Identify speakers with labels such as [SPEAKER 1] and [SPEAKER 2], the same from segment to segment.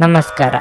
[SPEAKER 1] ನಮಸ್ಕಾರ.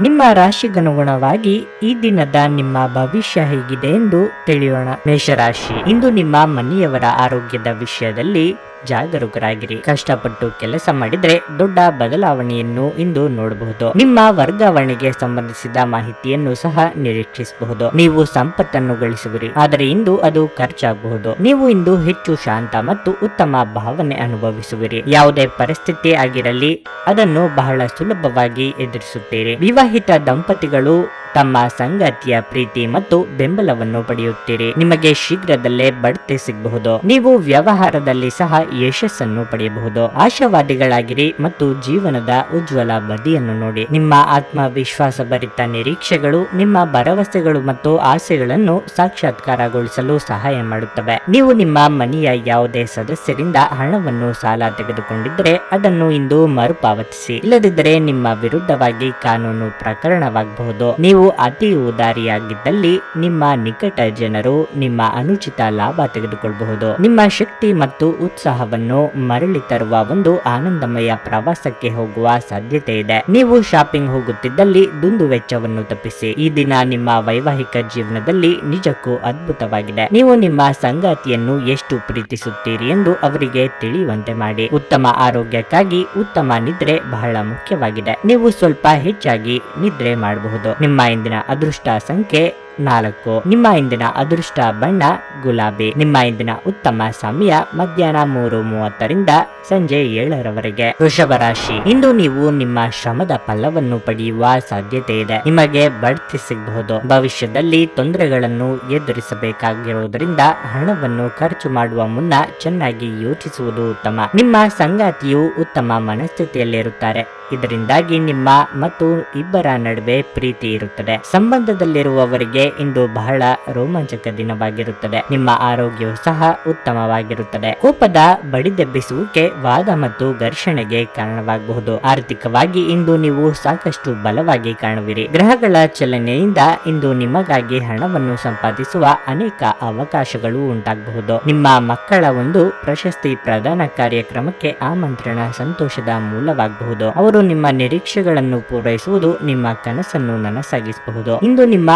[SPEAKER 1] ನಿಮ್ಮ ರಾಶಿಗನುಗುಣವಾಗಿ ಈ ದಿನದ ನಿಮ್ಮ ಭವಿಷ್ಯ ಹೇಗಿದೆ ಎಂದು ತಿಳಿಯೋಣ. ಮೇಷರಾಶಿ. ಇಂದು ನಿಮ್ಮ ಮನೆಯವರ ಆರೋಗ್ಯದ ವಿಷಯದಲ್ಲಿ ಜಾಗರೂಕರಾಗಿರಿ. ಕಷ್ಟಪಟ್ಟು ಕೆಲಸ ಮಾಡಿದ್ರೆ ದೊಡ್ಡ ಬದಲಾವಣೆಯನ್ನು ಇಂದು ನೋಡಬಹುದು. ನಿಮ್ಮ ವರ್ಗಾವಣೆಗೆ ಸಂಬಂಧಿಸಿದ ಮಾಹಿತಿಯನ್ನು ಸಹ ನಿರೀಕ್ಷಿಸಬಹುದು. ನೀವು ಸಂಪತ್ತನ್ನು ಗಳಿಸುವಿರಿ. ಆದರೆ ಇಂದು ಅದು ಖರ್ಚಾಗಬಹುದು. ನೀವು ಇಂದು ಹೆಚ್ಚು ಶಾಂತ ಮತ್ತು ಉತ್ತಮ ಭಾವನೆ ಅನುಭವಿಸುವಿರಿ. ಯಾವುದೇ ಪರಿಸ್ಥಿತಿ ಆಗಿರಲಿ, ಅದನ್ನು ಬಹಳ ಸುಲಭವಾಗಿ ಎದುರಿಸುತ್ತೀರಿ. ವಿವಾಹಿತ ದಂಪತಿಗಳು ತಮ್ಮ ಸಂಗಾತಿಯ ಪ್ರೀತಿ ಮತ್ತು ಬೆಂಬಲವನ್ನು ಪಡೆಯುತ್ತೀರಿ. ನಿಮಗೆ ಶೀಘ್ರದಲ್ಲೇ ಬಡ್ತಿ ಸಿಗಬಹುದು. ನೀವು ವ್ಯವಹಾರದಲ್ಲಿ ಸಹ ಯಶಸ್ಸನ್ನು ಪಡೆಯಬಹುದು. ಆಶಾವಾದಿಗಳಾಗಿರಿ ಮತ್ತು ಜೀವನದ ಉಜ್ವಲ ಬದಿಯನ್ನು ನೋಡಿ. ನಿಮ್ಮ ಆತ್ಮವಿಶ್ವಾಸ ಭರಿತ ನಿರೀಕ್ಷೆಗಳು, ನಿಮ್ಮ ಭರವಸೆಗಳು ಮತ್ತು ಆಸೆಗಳನ್ನು ಸಾಕ್ಷಾತ್ಕಾರಗೊಳಿಸಲು ಸಹಾಯ ಮಾಡುತ್ತವೆ. ನೀವು ನಿಮ್ಮ ಮನೆಯ ಯಾವುದೇ ಸದಸ್ಯರಿಂದ ಹಣವನ್ನು ಸಾಲ ತೆಗೆದುಕೊಂಡಿದ್ದರೆ ಅದನ್ನು ಇಂದು ಮರುಪಾವತಿಸಿ. ಇಲ್ಲದಿದ್ದರೆ ನಿಮ್ಮ ವಿರುದ್ಧವಾಗಿ ಕಾನೂನು ಪ್ರಕರಣವಾಗಬಹುದು. ನೀವು ಅತಿ ಉದಾರಿಯಾಗಿದ್ದಲ್ಲಿ ನಿಮ್ಮ ನಿಕಟ ಜನರು ನಿಮ್ಮ ಅನುಚಿತ ಲಾಭ ತೆಗೆದುಕೊಳ್ಳಬಹುದು ನಿಮ್ಮ ಶಕ್ತಿ ಮತ್ತು ಉತ್ಸಾಹವನ್ನು ಮರಳಿ ತರುವ ಒಂದು ಆನಂದಮಯ ಪ್ರವಾಸಕ್ಕೆ ಹೋಗುವ ಸಾಧ್ಯತೆ ಇದೆ. ನೀವು ಶಾಪಿಂಗ್ ಹೋಗುತ್ತಿದ್ದಲ್ಲಿ ದುಂದು ವೆಚ್ಚವನ್ನು ತಪ್ಪಿಸಿ. ಈ ದಿನ ನಿಮ್ಮ ವೈವಾಹಿಕ ಜೀವನದಲ್ಲಿ ನಿಜಕ್ಕೂ ಅದ್ಭುತವಾಗಿದೆ. ನೀವು ನಿಮ್ಮ ಸಂಗಾತಿಯನ್ನು ಎಷ್ಟು ಪ್ರೀತಿಸುತ್ತೀರಿ ಎಂದು ಅವರಿಗೆ ತಿಳಿಯುವಂತೆ ಮಾಡಿ. ಉತ್ತಮ ಆರೋಗ್ಯಕ್ಕಾಗಿ ಉತ್ತಮ ನಿದ್ರೆ ಬಹಳ ಮುಖ್ಯವಾಗಿದೆ. ನೀವು ಸ್ವಲ್ಪ ಹೆಚ್ಚಾಗಿ ನಿದ್ರೆ ಮಾಡಬಹುದು. ನಿಮ್ಮ ಇಂದಿನ ಅದೃಷ್ಟ ಸಂಖ್ಯೆ ನಾಲ್ಕು. ನಿಮ್ಮ ಇಂದಿನ ಅದೃಷ್ಟ ಬಣ್ಣ, ಗುಲಾಬಿ. ನಿಮ್ಮ ಇಂದಿನ ಉತ್ತಮ ಸಮಯ ಮಧ್ಯಾಹ್ನ ಮೂರು ಮೂವತ್ತರಿಂದ ಸಂಜೆ ಏಳರವರೆಗೆ. ವೃಷಭ ರಾಶಿ. ಇಂದು ನೀವು ನಿಮ್ಮ ಶ್ರಮದ ಫಲವನ್ನು ಪಡೆಯುವ ಸಾಧ್ಯತೆ ಇದೆ. ನಿಮಗೆ ಬಡ್ತಿ ಸಿಗಬಹುದು. ಭವಿಷ್ಯದಲ್ಲಿ ತೊಂದರೆಗಳನ್ನು ಎದುರಿಸಬೇಕಾಗಿರುವುದರಿಂದ ಹಣವನ್ನು ಖರ್ಚು ಮಾಡುವ ಮುನ್ನ ಚೆನ್ನಾಗಿ ಯೋಚಿಸುವುದು ಉತ್ತಮ. ನಿಮ್ಮ ಸಂಗಾತಿಯು ಉತ್ತಮ ಮನಸ್ಥಿತಿಯಲ್ಲಿರುತ್ತಾರೆ. ಇದರಿಂದಾಗಿ ನಿಮ್ಮ ಮತ್ತು ಇಬ್ಬರ ನಡುವೆ ಪ್ರೀತಿ ಇರುತ್ತದೆ. ಸಂಬಂಧದಲ್ಲಿರುವವರಿಗೆ ಇಂದು ಬಹಳ ರೋಮಾಂಚಕ ದಿನವಾಗಿರುತ್ತದೆ. ನಿಮ್ಮ ಆರೋಗ್ಯವು ಸಹ ಉತ್ತಮವಾಗಿರುತ್ತದೆ. ಕೋಪದ ಬಡಿದೆಬ್ಬಿಸುವಿಕೆ ವಾದ ಮತ್ತು ಘರ್ಷಣೆಗೆ ಕಾರಣವಾಗಬಹುದು. ಆರ್ಥಿಕವಾಗಿ ಇಂದು ನೀವು ಸಾಕಷ್ಟು ಬಲವಾಗಿ ಕಾಣುವಿರಿ. ಗ್ರಹಗಳ ಚಲನೆಯಿಂದ ಇಂದು ನಿಮಗಾಗಿ ಹಣವನ್ನು ಸಂಪಾದಿಸುವ ಅನೇಕ ಅವಕಾಶಗಳು ಉಂಟಾಗಬಹುದು. ನಿಮ್ಮ ಮಕ್ಕಳ ಒಂದು ಪ್ರಶಸ್ತಿ ಪ್ರದಾನ ಕಾರ್ಯಕ್ರಮಕ್ಕೆ ಆಮಂತ್ರಣ ಸಂತೋಷದ ಮೂಲವಾಗಬಹುದು. ಅವರು ನಿಮ್ಮ ನಿರೀಕ್ಷೆಗಳನ್ನು ಪೂರೈಸುವುದು ನಿಮ್ಮ ಕನಸನ್ನು ನನಸಾಗಿಸಬಹುದು. ಇಂದು ನಿಮ್ಮ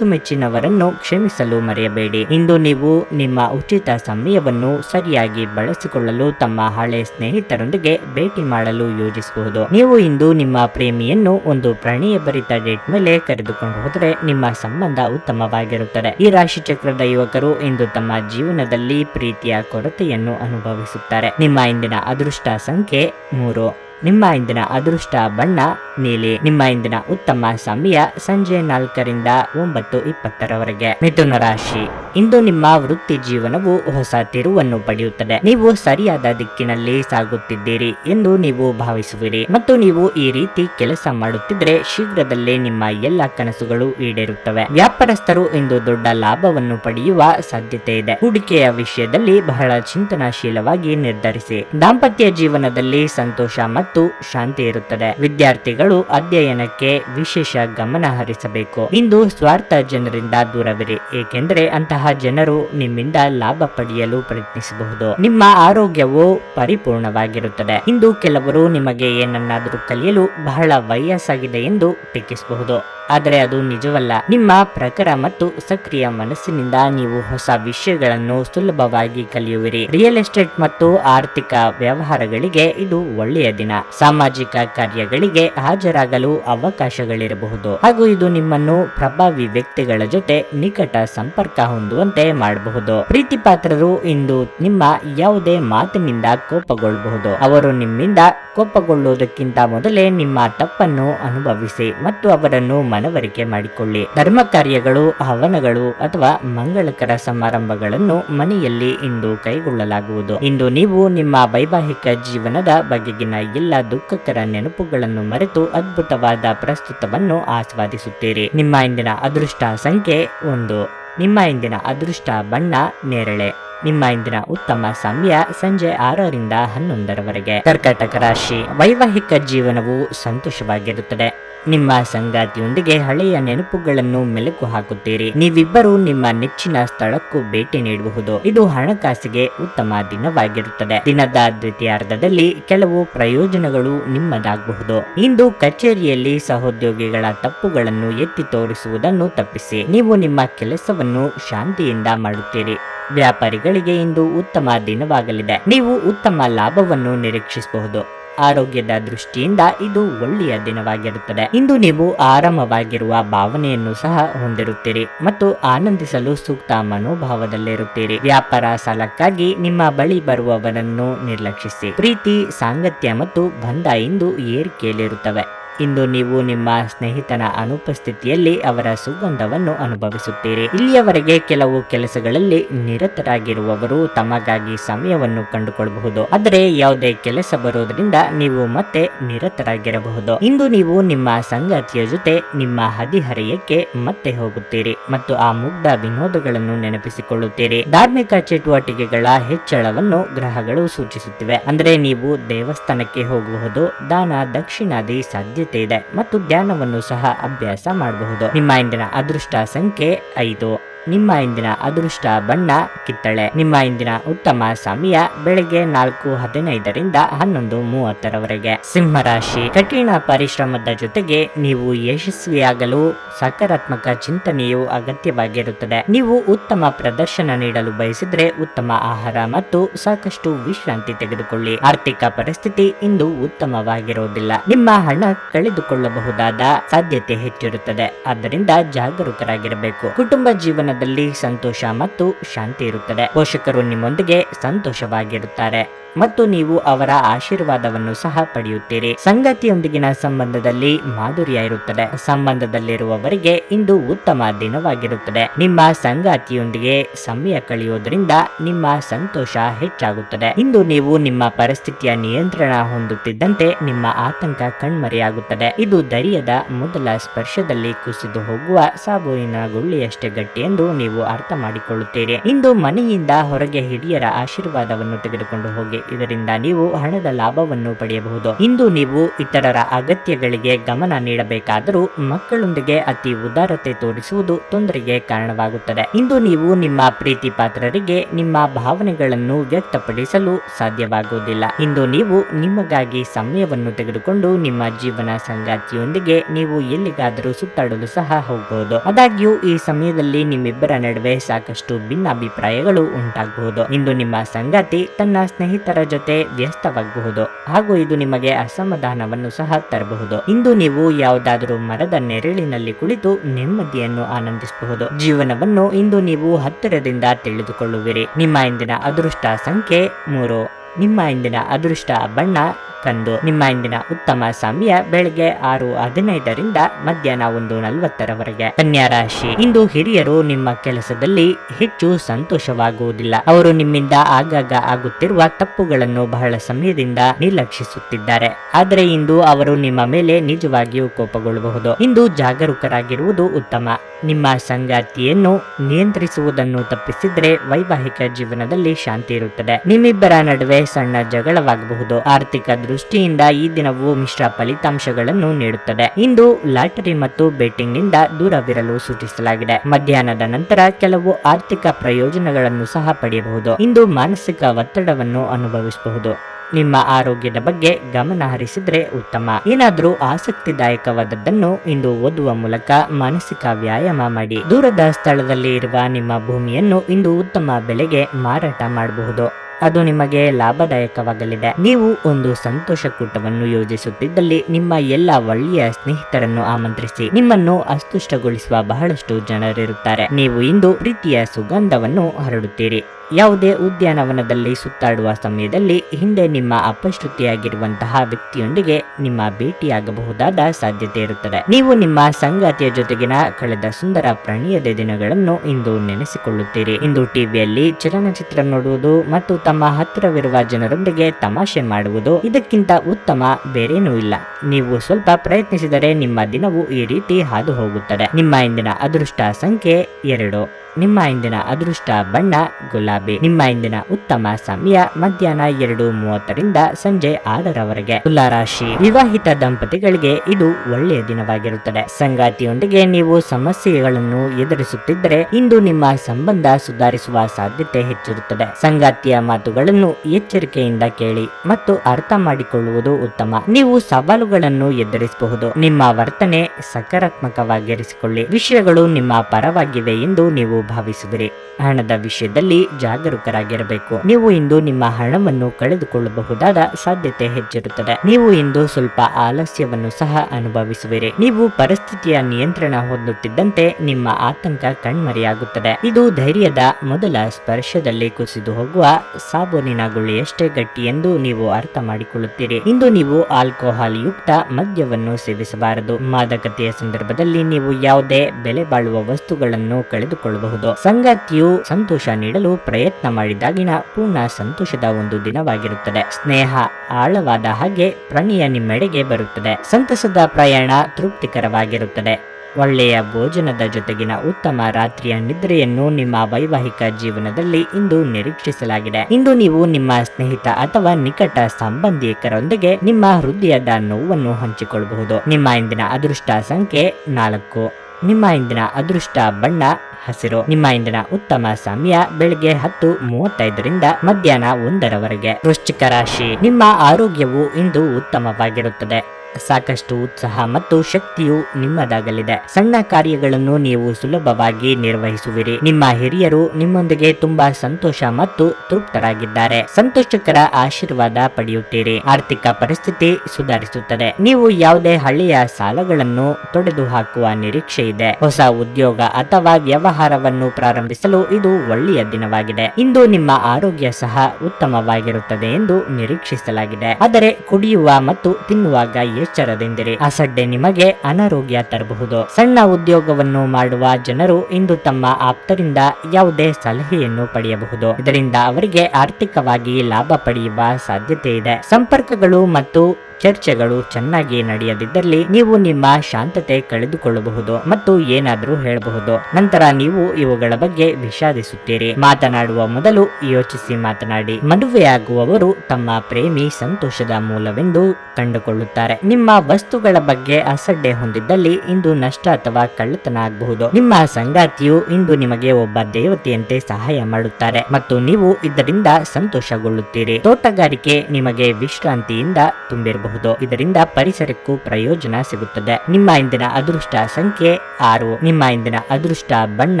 [SPEAKER 1] ಅಚ್ಚುಮೆಚ್ಚಿನವರನ್ನು ಕ್ಷಮಿಸಲು ಮರೆಯಬೇಡಿ. ಇಂದು ನೀವು ನಿಮ್ಮ ಉಚಿತ ಸಮಯವನ್ನು ಸರಿಯಾಗಿ ಬಳಸಿಕೊಳ್ಳಲು ತಮ್ಮ ಹಳೆ ಸ್ನೇಹಿತರೊಂದಿಗೆ ಭೇಟಿ ಮಾಡಲು ಯೋಜಿಸಬಹುದು ನೀವು ಇಂದು ನಿಮ್ಮ ಪ್ರೇಮಿಯನ್ನು ಒಂದು ಪ್ರಣಯಭರಿತ ಡೇಟ್ ಮೇಲೆ ಕರೆದುಕೊಂಡು ಹೋದರೆ ನಿಮ್ಮ ಸಂಬಂಧ ಉತ್ತಮವಾಗಿರುತ್ತದೆ. ಈ ರಾಶಿ ಚಕ್ರದ ಯುವಕರು ಇಂದು ತಮ್ಮ ಜೀವನದಲ್ಲಿ ಪ್ರೀತಿಯ ಕೊರತೆಯನ್ನು ಅನುಭವಿಸುತ್ತಾರೆ. ನಿಮ್ಮ ಇಂದಿನ ಅದೃಷ್ಟ ಸಂಖ್ಯೆ ಮೂರು. ನಿಮ್ಮ ಇಂದಿನ ಅದೃಷ್ಟ ಬಣ್ಣ ನೀಲಿ, ನಿಮ್ಮ ಇಂದಿನ ಉತ್ತಮ ಸಮಯ ಸಂಜೆ ನಾಲ್ಕರಿಂದ ಒಂಬತ್ತು ಇಪ್ಪತ್ತರವರೆಗೆ. ಮಿಥುನ ರಾಶಿ. ಇಂದು ನಿಮ್ಮ ವೃತ್ತಿ ಜೀವನವು ಹೊಸ ತಿರುವನ್ನು ಪಡೆಯುತ್ತದೆ. ನೀವು ಸರಿಯಾದ ದಿಕ್ಕಿನಲ್ಲಿ ಸಾಗುತ್ತಿದ್ದೀರಿ ಎಂದು ನೀವು ಭಾವಿಸುವಿರಿ. ಮತ್ತು ನೀವು ಈ ರೀತಿ ಕೆಲಸ ಮಾಡುತ್ತಿದ್ರೆ ಶೀಘ್ರದಲ್ಲೇ ನಿಮ್ಮ ಎಲ್ಲ ಕನಸುಗಳು ಈಡೇರುತ್ತವೆ. ವ್ಯಾಪಾರಸ್ಥರು ಇಂದು ದೊಡ್ಡ ಲಾಭವನ್ನು ಪಡೆಯುವ ಸಾಧ್ಯತೆ ಇದೆ. ಹೂಡಿಕೆಯ ವಿಷಯದಲ್ಲಿ ಬಹಳ ಚಿಂತನಾಶೀಲವಾಗಿ ನಿರ್ಧರಿಸಿ. ದಾಂಪತ್ಯ ಜೀವನದಲ್ಲಿ ಸಂತೋಷ ಮತ್ತು ಶಾಂತಿ ಇರುತ್ತದೆ. ವಿದ್ಯಾರ್ಥಿಗಳು ಅಧ್ಯಯನಕ್ಕೆ ವಿಶೇಷ ಗಮನ ಹರಿಸಬೇಕು. ಇಂದು ಸ್ವಾರ್ಥ ಜನರಿಂದ ದೂರವಿರಿ, ಏಕೆಂದರೆ ಅಂತಹ ಜನರು ನಿಮ್ಮಿಂದ ಲಾಭ ಪಡೆಯಲು ಪ್ರಯತ್ನಿಸಬಹುದು. ನಿಮ್ಮ ಆರೋಗ್ಯವು ಪರಿಪೂರ್ಣವಾಗಿರುತ್ತದೆ. ಇಂದು ಕೆಲವರು ನಿಮಗೆ ಏನನ್ನಾದರೂ ಕಲಿಯಲು ಬಹಳ ವಯಸ್ಸಾಗಿದೆ ಎಂದು ಟೀಕಿಸಬಹುದು. ಆದರೆ ಅದು ನಿಜವಲ್ಲ. ನಿಮ್ಮ ಪ್ರಖರ ಮತ್ತು ಸಕ್ರಿಯ ಮನಸ್ಸಿನಿಂದ ನೀವು ಹೊಸ ವಿಷಯಗಳನ್ನು ಸುಲಭವಾಗಿ ಕಲಿಯುವಿರಿ. ರಿಯಲ್ ಎಸ್ಟೇಟ್ ಮತ್ತು ಆರ್ಥಿಕ ವ್ಯವಹಾರಗಳಿಗೆ ಇದು ಒಳ್ಳೆಯ ದಿನ. ಸಾಮಾಜಿಕ ಕಾರ್ಯಗಳಿಗೆ ಹಾಜರಾಗಲು ಅವಕಾಶಗಳಿರಬಹುದು. ಹಾಗೂ ಇದು ನಿಮ್ಮನ್ನು ಪ್ರಭಾವಿ ವ್ಯಕ್ತಿಗಳ ಜೊತೆ ನಿಕಟ ಸಂಪರ್ಕ ಹೊಂದುವಂತೆ ಮಾಡಬಹುದು. ಪ್ರೀತಿ ಪಾತ್ರರು ಇಂದು ನಿಮ್ಮ ಯಾವುದೇ ಮಾತಿನಿಂದ ಕೋಪಗೊಳ್ಳಬಹುದು. ಅವರು ನಿಮ್ಮಿಂದ ಕೋಪಗೊಳ್ಳುವುದಕ್ಕಿಂತ ಮೊದಲೇ ನಿಮ್ಮ ತಪ್ಪನ್ನು ಅನುಭವಿಸಿ ಮತ್ತು ಅವರನ್ನು ಮನವರಿಕೆ ಮಾಡಿಕೊಳ್ಳಿ. ಧರ್ಮ ಕಾರ್ಯಗಳು ಹವನಗಳು ಅಥವಾ ಮಂಗಳಕರ ಸಮಾರಂಭಗಳನ್ನು ಮನೆಯಲ್ಲಿ ಇಂದು ಕೈಗೊಳ್ಳಲಾಗುವುದು. ಇಂದು ನೀವು ನಿಮ್ಮ ವೈವಾಹಿಕ ಜೀವನದ ಬಗೆಗಿನ ಎಲ್ಲ ದುಃಖಕರ ನೆನಪುಗಳನ್ನು ಮರೆತು ಅದ್ಭುತವಾದ ಪ್ರಸ್ತುತವನ್ನು ಆಸ್ವಾದಿಸುತ್ತೀರಿ. ನಿಮ್ಮ ಇಂದಿನ ಅದೃಷ್ಟ ಸಂಖ್ಯೆ ಒಂದು. ನಿಮ್ಮ ಇಂದಿನ ಅದೃಷ್ಟ ಬಣ್ಣ ನೇರಳೆ. ನಿಮ್ಮ ಇಂದಿನ ಉತ್ತಮ ಸಮಯ ಸಂಜೆ ಆರರಿಂದ ಹನ್ನೊಂದರವರೆಗೆ. ಕರ್ಕಾಟಕ ರಾಶಿ. ವೈವಾಹಿಕ ಜೀವನವು ಸಂತೋಷವಾಗಿರುತ್ತದೆ. ನಿಮ್ಮ ಸಂಗಾತಿಯೊಂದಿಗೆ ಹಳೆಯ ನೆನಪುಗಳನ್ನು ಮೆಲುಕು ಹಾಕುತ್ತೀರಿ. ನೀವಿಬ್ಬರು ನಿಮ್ಮ ನೆಚ್ಚಿನ ಸ್ಥಳಕ್ಕೂ ಭೇಟಿ ನೀಡಬಹುದು. ಇದು ಹಣಕಾಸಿಗೆ ಉತ್ತಮ ದಿನವಾಗಿರುತ್ತದೆ. ದಿನದ ದ್ವಿತೀಯಾರ್ಧದಲ್ಲಿ ಕೆಲವು ಪ್ರಯೋಜನಗಳು ನಿಮ್ಮದಾಗಬಹುದು. ಇಂದು ಕಚೇರಿಯಲ್ಲಿ ಸಹೋದ್ಯೋಗಿಗಳ ತಪ್ಪುಗಳನ್ನು ಎತ್ತಿ ತೋರಿಸುವುದನ್ನು ತಪ್ಪಿಸಿ. ನೀವು ನಿಮ್ಮ ಕೆಲಸವನ್ನು ಶಾಂತಿಯಿಂದ ಮಾಡುತ್ತೀರಿ. ವ್ಯಾಪಾರಿಗಳಿಗೆ ಇಂದು ಉತ್ತಮ ದಿನವಾಗಲಿದೆ. ನೀವು ಉತ್ತಮ ಲಾಭವನ್ನು ನಿರೀಕ್ಷಿಸಬಹುದು. ಆರೋಗ್ಯದ ದೃಷ್ಟಿಯಿಂದ ಇದು ಒಳ್ಳೆಯ ದಿನವಾಗಿರುತ್ತದೆ. ಇಂದು ನೀವು ಆರಾಮವಾಗಿರುವ ಭಾವನೆಯನ್ನು ಸಹ ಹೊಂದಿರುತ್ತೀರಿ ಮತ್ತು ಆನಂದಿಸಲು ಸೂಕ್ತ ಮನೋಭಾವದಲ್ಲಿರುತ್ತೀರಿ. ವ್ಯಾಪಾರ ಸಾಲಕ್ಕಾಗಿ ನಿಮ್ಮ ಬಳಿ ಬರುವವರನ್ನು ನಿರ್ಲಕ್ಷಿಸಿ. ಪ್ರೀತಿ, ಸಾಂಗತ್ಯ ಮತ್ತು ಬಂಧ ಇಂದು ಏರಿಕೆಯಲ್ಲಿರುತ್ತವೆ. ಇಂದು ನೀವು ನಿಮ್ಮ ಸ್ನೇಹಿತನ ಅನುಪಸ್ಥಿತಿಯಲ್ಲಿ ಅವರ ಸುಗಂಧವನ್ನು ಅನುಭವಿಸುತ್ತೀರಿ. ಇಲ್ಲಿಯವರೆಗೆ ಕೆಲವು ಕೆಲಸಗಳಲ್ಲಿ ನಿರತರಾಗಿರುವವರು ತಮಗಾಗಿ ಸಮಯವನ್ನು ಕಂಡುಕೊಳ್ಳಬಹುದು. ಆದರೆ ಯಾವುದೇ ಕೆಲಸ ಬರೋದ್ರಿಂದ ನೀವು ಮತ್ತೆ ನಿರತರಾಗಿರಬಹುದು. ಇಂದು ನೀವು ನಿಮ್ಮ ಸಂಗಾತಿಯ ಜೊತೆ ನಿಮ್ಮ ಹದಿಹರೆಯಕ್ಕೆ ಮತ್ತೆ ಹೋಗುತ್ತೀರಿ ಮತ್ತು ಆ ಮುಗ್ಧ ವಿನೋದಗಳನ್ನು ನೆನಪಿಸಿಕೊಳ್ಳುತ್ತೀರಿ. ಧಾರ್ಮಿಕ ಚಟುವಟಿಕೆಗಳ ಹೆಚ್ಚಳವನ್ನು ಗ್ರಹಗಳು ಸೂಚಿಸುತ್ತಿವೆ. ಅಂದರೆ ನೀವು ದೇವಸ್ಥಾನಕ್ಕೆ ಹೋಗಬಹುದು, ದಾನ, ದಕ್ಷಿಣಾದಿ ಸಾಧ್ಯತೆ ಇದೆ ಮತ್ತು ಧ್ಯಾನವನ್ನು ಸಹ ಅಭ್ಯಾಸ ಮಾಡಬಹುದು. ನಿಮ್ಮ ಇಂದಿನ ಅದೃಷ್ಟ ಸಂಖ್ಯೆ ಐದು. ನಿಮ್ಮ ಇಂದಿನ ಅದೃಷ್ಟ ಬಣ್ಣ ಕಿತ್ತಳೆ. ನಿಮ್ಮ ಇಂದಿನ ಉತ್ತಮ ಸಮಯ ಬೆಳಗ್ಗೆ ನಾಲ್ಕು ಹದಿನೈದರಿಂದ ಹನ್ನೊಂದು ಮೂವತ್ತರವರೆಗೆ. ಸಿಂಹರಾಶಿ ಕಠಿಣ ಪರಿಶ್ರಮದ ಜೊತೆಗೆ ನೀವು ಯಶಸ್ವಿಯಾಗಲು ಸಕಾರಾತ್ಮಕ ಚಿಂತನೆಯು ಅಗತ್ಯವಾಗಿರುತ್ತದೆ. ನೀವು ಉತ್ತಮ ಪ್ರದರ್ಶನ ನೀಡಲು ಬಯಸಿದ್ರೆ ಉತ್ತಮ ಆಹಾರ ಮತ್ತು ಸಾಕಷ್ಟು ವಿಶ್ರಾಂತಿ ತೆಗೆದುಕೊಳ್ಳಿ. ಆರ್ಥಿಕ ಪರಿಸ್ಥಿತಿ ಇಂದು ಉತ್ತಮವಾಗಿರುವುದಿಲ್ಲ. ನಿಮ್ಮ ಹಣ ಕಳೆದುಕೊಳ್ಳಬಹುದಾದ ಸಾಧ್ಯತೆ ಹೆಚ್ಚಿರುತ್ತದೆ. ಆದ್ದರಿಂದ ಜಾಗರೂಕರಾಗಿರಬೇಕು. ಕುಟುಂಬ ಜೀವನದಲ್ಲಿ ಸಂತೋಷ ಮತ್ತು ಶಾಂತಿ ಇರುತ್ತದೆ. ಪೋಷಕರು ನಿಮ್ಮೊಂದಿಗೆ ಸಂತೋಷವಾಗಿರುತ್ತಾರೆ. ಮತ್ತು ನೀವು ಅವರ ಆಶೀರ್ವಾದವನ್ನು ಸಹ ಪಡೆಯುತ್ತೀರಿ. ಸಂಗತಿಯೊಂದಿಗಿನ ಸಂಬಂಧದಲ್ಲಿ ಮಾಧುರ್ಯ ಇರುತ್ತದೆ ಸಂಬಂಧದಲ್ಲಿರುವವರಿಗೆ ಇಂದು ಉತ್ತಮ ದಿನವಾಗಿರುತ್ತದೆ. ನಿಮ್ಮ ಸಂಗಾತಿಯೊಂದಿಗೆ ಸಮಯ ಕಳೆಯುವುದರಿಂದ ನಿಮ್ಮ ಸಂತೋಷ ಹೆಚ್ಚಾಗುತ್ತದೆ. ಇಂದು ನೀವು ನಿಮ್ಮ ಪರಿಸ್ಥಿತಿಯ ನಿಯಂತ್ರಣ ಹೊಂದುತ್ತಿದ್ದಂತೆ ನಿಮ್ಮ ಆತಂಕ ಕಣ್ಮರೆಯಾಗುತ್ತದೆ. ಇದು ದರಿಯದ ಮೊದಲ ಸ್ಪರ್ಶದಲ್ಲಿ ಕುಸಿದು ಹೋಗುವ ಸಾಬೂನಿನ ಗುಳ್ಳಿಯಷ್ಟೇ ಗಟ್ಟಿ ಎಂದು ನೀವು ಅರ್ಥ ಮಾಡಿಕೊಳ್ಳುತ್ತೀರಿ. ಇಂದು ಮನೆಯಿಂದ ಹೊರಗೆ ಹಿರಿಯರ ಆಶೀರ್ವಾದವನ್ನು ತೆಗೆದುಕೊಂಡು ಹೋಗಿ. ಇದರಿಂದ ನೀವು ಹಣದ ಲಾಭವನ್ನು ಪಡೆಯಬಹುದು. ಇಂದು ನೀವು ಇತರರ ಅಗತ್ಯಗಳಿಗೆ ಗಮನ ನೀಡಬೇಕಾದರೂ ಮಕ್ಕಳೊಂದಿಗೆ ಅತಿ ಉದಾರತೆ ತೋರಿಸುವುದು ತೊಂದರೆಗೆ ಕಾರಣವಾಗುತ್ತದೆ. ಇಂದು ನೀವು ನಿಮ್ಮ ಪ್ರೀತಿ ಪಾತ್ರರಿಗೆ ನಿಮ್ಮ ಭಾವನೆಗಳನ್ನು ವ್ಯಕ್ತಪಡಿಸಲು ಸಾಧ್ಯವಾಗುವುದಿಲ್ಲ. ಇಂದು ನೀವು ನಿಮಗಾಗಿ ಸಮಯವನ್ನು ತೆಗೆದುಕೊಂಡು ನಿಮ್ಮ ಜೀವನ ಸಂಗಾತಿಯೊಂದಿಗೆ ನೀವು ಎಲ್ಲಿಗಾದರೂ ಸುತ್ತಾಡಲು ಸಹ ಹೋಗಬಹುದು. ಆದಾಗ್ಯೂ, ಈ ಸಮಯದಲ್ಲಿ ನಿಮ್ಮಿಬ್ಬರ ನಡುವೆ ಸಾಕಷ್ಟು ಭಿನ್ನಾಭಿಪ್ರಾಯಗಳು ಉಂಟಾಗಬಹುದು. ಇಂದು ನಿಮ್ಮ ಸಂಗಾತಿ ತನ್ನ ಸ್ನೇಹಿತರ ಜೊತೆ ವ್ಯಸ್ತವಾಗಬಹುದು ಹಾಗೂ ಇದು ನಿಮಗೆ ಅಸಮಾಧಾನವನ್ನು ಸಹ ತರಬಹುದು. ಇಂದು ನೀವು ಯಾವುದಾದರೂ ಮರದ ನೆರಳಿನಲ್ಲಿ ಕುಳಿತು ನೆಮ್ಮದಿಯನ್ನು ಆನಂದಿಸಬಹುದು. ಜೀವನವನ್ನು ಇಂದು ನೀವು ಹತ್ತಿರದಿಂದ ತಿಳಿದುಕೊಳ್ಳುವಿರಿ. ನಿಮ್ಮ ಇಂದಿನ ಅದೃಷ್ಟ ಸಂಖ್ಯೆ ಮೂರು. ನಿಮ್ಮ ಇಂದಿನ ಅದೃಷ್ಟ ಬಣ್ಣ ಕಂದು ನಿಮ್ಮ ಇಂದಿನ ಉತ್ತಮ ಸಮಯ ಬೆಳಗ್ಗೆ ಆರು ಹದಿನೈದರಿಂದ ಮಧ್ಯಾಹ್ನ ಒಂದು ನಲವತ್ತರವರೆಗೆ. ಕನ್ಯಾ ರಾಶಿ, ಇಂದು ಹಿರಿಯರು ನಿಮ್ಮ ಕೆಲಸದಲ್ಲಿ ಹೆಚ್ಚು ಸಂತೋಷವಾಗುವುದಿಲ್ಲ. ಅವರು ನಿಮ್ಮಿಂದ ಆಗಾಗ ಆಗುತ್ತಿರುವ ತಪ್ಪುಗಳನ್ನು ಬಹಳ ಸಮಯದಿಂದ ನಿರ್ಲಕ್ಷಿಸುತ್ತಿದ್ದಾರೆ. ಆದರೆ ಇಂದು ಅವರು ನಿಮ್ಮ ಮೇಲೆ ನಿಜವಾಗಿಯೂ ಕೋಪಗೊಳ್ಳಬಹುದು. ಇಂದು ಜಾಗರೂಕರಾಗಿರುವುದು ಉತ್ತಮ. ನಿಮ್ಮ ಸಂಗಾತಿಯನ್ನು ನಿಯಂತ್ರಿಸುವುದನ್ನು ತಪ್ಪಿಸಿದ್ರೆ ವೈವಾಹಿಕ ಜೀವನದಲ್ಲಿ ಶಾಂತಿ ಇರುತ್ತದೆ. ನಿಮ್ಮಿಬ್ಬರ ನಡುವೆ ಸಣ್ಣ ಜಗಳವಾಗಬಹುದು. ಆರ್ಥಿಕ ದೃಷ್ಟಿಯಿಂದ ಈ ದಿನವು ಮಿಶ್ರ ಫಲಿತಾಂಶಗಳನ್ನು ನೀಡುತ್ತದೆ. ಇಂದು ಲಾಟರಿ ಮತ್ತು ಬೆಟ್ಟಿಂಗ್ನಿಂದ ದೂರವಿರಲು ಸೂಚಿಸಲಾಗಿದೆ. ಮಧ್ಯಾಹ್ನದ ನಂತರ ಕೆಲವು ಆರ್ಥಿಕ ಪ್ರಯೋಜನಗಳನ್ನು ಸಹ ಪಡೆಯಬಹುದು. ಇಂದು ಮಾನಸಿಕ ಒತ್ತಡವನ್ನು ಅನುಭವಿಸಬಹುದು. ನಿಮ್ಮ ಆರೋಗ್ಯದ ಬಗ್ಗೆ ಗಮನ ಹರಿಸಿದ್ರೆ ಉತ್ತಮ. ಏನಾದರೂ ಆಸಕ್ತಿದಾಯಕವಾದದ್ದನ್ನು ಇಂದು ಓದುವ ಮೂಲಕ ಮಾನಸಿಕ ವ್ಯಾಯಾಮ ಮಾಡಿ. ದೂರದ ಸ್ಥಳದಲ್ಲಿ ಇರುವ ನಿಮ್ಮ ಭೂಮಿಯನ್ನು ಇಂದು ಉತ್ತಮ ಬೆಲೆಗೆ ಮಾರಾಟ ಮಾಡಬಹುದು. ಅದು ನಿಮಗೆ ಲಾಭದಾಯಕವಾಗಲಿದೆ. ನೀವು ಒಂದು ಸಂತೋಷ ಕೂಟವನ್ನು ಯೋಜಿಸುತ್ತಿದ್ದಲ್ಲಿ ನಿಮ್ಮ ಎಲ್ಲ ಒಳ್ಳೆಯ ಸ್ನೇಹಿತರನ್ನು ಆಮಂತ್ರಿಸಿ. ನಿಮ್ಮನ್ನು ಅಸ್ತುಷ್ಟಗೊಳಿಸುವ ಬಹಳಷ್ಟು ಜನರಿರುತ್ತಾರೆ. ನೀವು ಇಂದು ಪ್ರೀತಿಯ ಸುಗಂಧವನ್ನು ಹರಡುತ್ತೀರಿ. ಯಾವುದೇ ಉದ್ಯಾನವನದಲ್ಲಿ ಸುತ್ತಾಡುವ ಸಮಯದಲ್ಲಿ ಹಿಂದೆ ನಿಮ್ಮ ಅಪಶ್ರುತಿಯಾಗಿರುವಂತಹ ವ್ಯಕ್ತಿಯೊಂದಿಗೆ ನಿಮ್ಮ ಭೇಟಿಯಾಗಬಹುದಾದ ಸಾಧ್ಯತೆ ಇರುತ್ತದೆ. ನೀವು ನಿಮ್ಮ ಸಂಗಾತಿಯ ಜೊತೆಗಿನ ಕಳೆದ ಸುಂದರ ಪ್ರಣಯದ ದಿನಗಳನ್ನು ಇಂದು ನೆನೆಸಿಕೊಳ್ಳುತ್ತೀರಿ. ಇಂದು ಟಿವಿಯಲ್ಲಿ ಚಲನಚಿತ್ರ ನೋಡುವುದು ಮತ್ತು ತಮ್ಮ ಹತ್ತಿರವಿರುವ ಜನರೊಂದಿಗೆ ತಮಾಷೆ ಮಾಡುವುದು ಇದಕ್ಕಿಂತ ಉತ್ತಮ, ಬೇರೇನೂ ಇಲ್ಲ. ನೀವು ಸ್ವಲ್ಪ ಪ್ರಯತ್ನಿಸಿದರೆ ನಿಮ್ಮ ದಿನವು ಈ ರೀತಿ ಹಾದು ಹೋಗುತ್ತದೆ ನಿಮ್ಮ ಇಂದಿನ ಅದೃಷ್ಟ ಸಂಖ್ಯೆ ಎರಡು. ನಿಮ್ಮ ಇಂದಿನ ಅದೃಷ್ಟ ಬಣ್ಣ, ಗುಲಾಬಿ. ನಿಮ್ಮ ಇಂದಿನ ಉತ್ತಮ ಸಮಯ ಮಧ್ಯಾಹ್ನ ಎರಡು ಮೂವತ್ತರಿಂದ ಸಂಜೆ ಆರರವರೆಗೆ. ತುಲಾರಾಶಿ. ವಿವಾಹಿತ ದಂಪತಿಗಳಿಗೆ ಇದು ಒಳ್ಳೆಯ ದಿನವಾಗಿರುತ್ತದೆ. ಸಂಗಾತಿಯೊಂದಿಗೆ ನೀವು ಸಮಸ್ಯೆಗಳನ್ನು ಎದುರಿಸುತ್ತಿದ್ದರೆ ಇಂದು ನಿಮ್ಮ ಸಂಬಂಧ ಸುಧಾರಿಸುವ ಸಾಧ್ಯತೆ ಹೆಚ್ಚಿರುತ್ತದೆ. ಸಂಗಾತಿಯ ಮಾತುಗಳನ್ನು ಎಚ್ಚರಿಕೆಯಿಂದ ಕೇಳಿ ಮತ್ತು ಅರ್ಥ ಮಾಡಿಕೊಳ್ಳುವುದು ಉತ್ತಮ. ನೀವು ಸವಾಲುಗಳನ್ನು ಎದುರಿಸಬಹುದು. ನಿಮ್ಮ ವರ್ತನೆ ಸಕಾರಾತ್ಮಕವಾಗಿರಿಸಿಕೊಳ್ಳಿ. ವಿಷಯಗಳು ನಿಮ್ಮ ಪರವಾಗಿವೆ ಎಂದು ನೀವು ಭಾವಿಸುವಿರಿ ಹಣದ ವಿಷಯದಲ್ಲಿ ಜಾಗರೂಕರಾಗಿರಬೇಕು. ನೀವು ಇಂದು ನಿಮ್ಮ ಹಣವನ್ನು ಕಳೆದುಕೊಳ್ಳಬಹುದಾದ ಸಾಧ್ಯತೆ ಹೆಚ್ಚಿರುತ್ತದೆ. ನೀವು ಇಂದು ಸ್ವಲ್ಪ ಆಲಸ್ಯವನ್ನು ಸಹ ಅನುಭವಿಸುವಿರಿ. ನೀವು ಪರಿಸ್ಥಿತಿಯ ನಿಯಂತ್ರಣ ಹೊಂದುತ್ತಿದ್ದಂತೆ ನಿಮ್ಮ ಆತಂಕ ಕಣ್ಮರೆಯಾಗುತ್ತದೆ. ಇದು ಧೈರ್ಯದ ಮೊದಲ ಸ್ಪರ್ಶದಲ್ಲಿ ಕುಸಿದು ಹೋಗುವ ಸಾಬೂನಿನ ಗುಳಿಯಷ್ಟೇ ಗಟ್ಟಿ ಎಂದು ನೀವು ಅರ್ಥ ಮಾಡಿಕೊಳ್ಳುತ್ತೀರಿ ಇಂದು ನೀವು ಆಲ್ಕೋಹಾಲ್ ಯುಕ್ತ ಮದ್ಯವನ್ನು ಸೇವಿಸಬಾರದು. ಮಾದಕತೆಯ ಸಂದರ್ಭದಲ್ಲಿ ನೀವು ಯಾವುದೇ ಬೆಲೆ ಬಾಳುವ ವಸ್ತುಗಳನ್ನು ಕಳೆದುಕೊಳ್ಳಬಹುದು. ಸಂಗಾತಿಯು ಸಂತೋಷ ನೀಡಲು ಪ್ರಯತ್ನ ಮಾಡಿದಾಗಿನ ಪೂರ್ಣ ಸಂತೋಷದ ಒಂದು ದಿನವಾಗಿರುತ್ತದೆ. ಸ್ನೇಹ ಆಳವಾದ ಹಾಗೆ ಪ್ರಣಿಯ ನಿಮ್ಮೆಡೆಗೆ ಬರುತ್ತದೆ. ಸಂತಸದ ಪ್ರಯಾಣ ತೃಪ್ತಿಕರವಾಗಿರುತ್ತದೆ. ಒಳ್ಳೆಯ ಭೋಜನದ ಜೊತೆಗಿನ ಉತ್ತಮ ರಾತ್ರಿಯ ನಿದ್ರೆಯನ್ನು ನಿಮ್ಮ ವೈವಾಹಿಕ ಜೀವನದಲ್ಲಿ ಇಂದು ನಿರೀಕ್ಷಿಸಲಾಗಿದೆ. ಇಂದು ನೀವು ನಿಮ್ಮ ಸ್ನೇಹಿತ ಅಥವಾ ನಿಕಟ ಸಂಬಂಧಿಕರೊಂದಿಗೆ ನಿಮ್ಮ ಹೃದಯದ ನೋವನ್ನು ಹಂಚಿಕೊಳ್ಳಬಹುದು. ನಿಮ್ಮ ಇಂದಿನ ಅದೃಷ್ಟ ಸಂಖ್ಯೆ ನಾಲ್ಕು. ನಿಮ್ಮ ಇಂದಿನ ಅದೃಷ್ಟ ಬಣ್ಣ, ಹಸಿರು. ನಿಮ್ಮ ಇಂದಿನ ಉತ್ತಮ ಸಮಯ ಬೆಳಿಗ್ಗೆ ಹತ್ತು ಮೂವತ್ತೈದರಿಂದ ಮಧ್ಯಾಹ್ನ ಒಂದರವರೆಗೆ. ವೃಶ್ಚಿಕ ರಾಶಿ. ನಿಮ್ಮ ಆರೋಗ್ಯವು ಇಂದು ಉತ್ತಮವಾಗಿರುತ್ತದೆ. ಸಾಕಷ್ಟು ಉತ್ಸಾಹ ಮತ್ತು ಶಕ್ತಿಯು ನಿಮ್ಮದಾಗಲಿದೆ. ಸಣ್ಣ ಕಾರ್ಯಗಳನ್ನು ನೀವು ಸುಲಭವಾಗಿ ನಿರ್ವಹಿಸುವಿರಿ. ನಿಮ್ಮ ಹಿರಿಯರು ನಿಮ್ಮೊಂದಿಗೆ ತುಂಬಾ ಸಂತೋಷ ಮತ್ತು ತೃಪ್ತರಾಗಿದ್ದಾರೆ. ಸಂತೋಷಕರ ಆಶೀರ್ವಾದ ಪಡೆಯುತ್ತೀರಿ. ಆರ್ಥಿಕ ಪರಿಸ್ಥಿತಿ ಸುಧಾರಿಸುತ್ತದೆ. ನೀವು ಯಾವುದೇ ಹಳ್ಳಿಯ ಸಾಲಗಳನ್ನು ತೊಡೆದು ಹಾಕುವ ನಿರೀಕ್ಷೆ ಇದೆ. ಹೊಸ ಉದ್ಯೋಗ ಅಥವಾ ವ್ಯವಹಾರವನ್ನು ಪ್ರಾರಂಭಿಸಲು ಇದು ಒಳ್ಳೆಯ ದಿನವಾಗಿದೆ. ಇಂದು ನಿಮ್ಮ ಆರೋಗ್ಯ ಸಹ ಉತ್ತಮವಾಗಿರುತ್ತದೆ ಎಂದು ನಿರೀಕ್ಷಿಸಲಾಗಿದೆ. ಆದರೆ ಕುಡಿಯುವ ಮತ್ತು ತಿನ್ನುವಾಗ ಎಚ್ಚರದಿಂದಿರಿ ಅಸಡ್ಡೆ ನಿಮಗೆ ಅನಾರೋಗ್ಯ ತರಬಹುದು. ಸಣ್ಣ ಉದ್ಯೋಗವನ್ನು ಮಾಡುವ ಜನರು ಇಂದು ತಮ್ಮ ಆಪ್ತರಿಂದ ಯಾವುದೇ ಸಲಹೆಯನ್ನು ಪಡೆಯಬಹುದು. ಇದರಿಂದ ಅವರಿಗೆ ಆರ್ಥಿಕವಾಗಿ ಲಾಭ ಪಡೆಯುವ ಸಾಧ್ಯತೆ ಇದೆ. ಸಂಪರ್ಕಗಳು ಮತ್ತು ಚರ್ಚೆಗಳು ಚೆನ್ನಾಗಿ ನಡೆಯದಿದ್ದಲ್ಲಿ ನೀವು ನಿಮ್ಮ ಶಾಂತತೆ ಕಳೆದುಕೊಳ್ಳಬಹುದು ಮತ್ತು ಏನಾದರೂ ಹೇಳಬಹುದು. ನಂತರ ನೀವು ಇವುಗಳ ಬಗ್ಗೆ ವಿಷಾದಿಸುತ್ತೀರಿ. ಮಾತನಾಡುವ ಮೊದಲು ಯೋಚಿಸಿ ಮಾತನಾಡಿ. ಮದುವೆಯಾಗುವವರು ತಮ್ಮ ಪ್ರೇಮಿ ಸಂತೋಷದ ಮೂಲವೆಂದು ಕಂಡುಕೊಳ್ಳುತ್ತಾರೆ. ನಿಮ್ಮ ವಸ್ತುಗಳ ಬಗ್ಗೆ ಅಸಡ್ಡೆ ಹೊಂದಿದ್ದಲ್ಲಿ ಇಂದು ನಷ್ಟ ಅಥವಾ ಕಳ್ಳತನ ಆಗಬಹುದು ನಿಮ್ಮ ಸಂಗಾತಿಯು ಇಂದು ನಿಮಗೆ ಒಬ್ಬ ದೇವತೆಯಂತೆ ಸಹಾಯ ಮಾಡುತ್ತಾರೆ ಮತ್ತು ನೀವು ಇದರಿಂದ ಸಂತೋಷಗೊಳ್ಳುತ್ತೀರಿ. ತೋಟಗಾರಿಕೆ ನಿಮಗೆ ವಿಶ್ರಾಂತಿಯಿಂದ ತುಂಬಿರಬಹುದು. ಇದರಿಂದ ಪರಿಸರಕ್ಕೂ ಪ್ರಯೋಜನ ಸಿಗುತ್ತದೆ. ನಿಮ್ಮ ಇಂದಿನ ಅದೃಷ್ಟ ಸಂಖ್ಯೆ ಆರು. ನಿಮ್ಮ ಇಂದಿನ ಅದೃಷ್ಟ ಬಣ್ಣ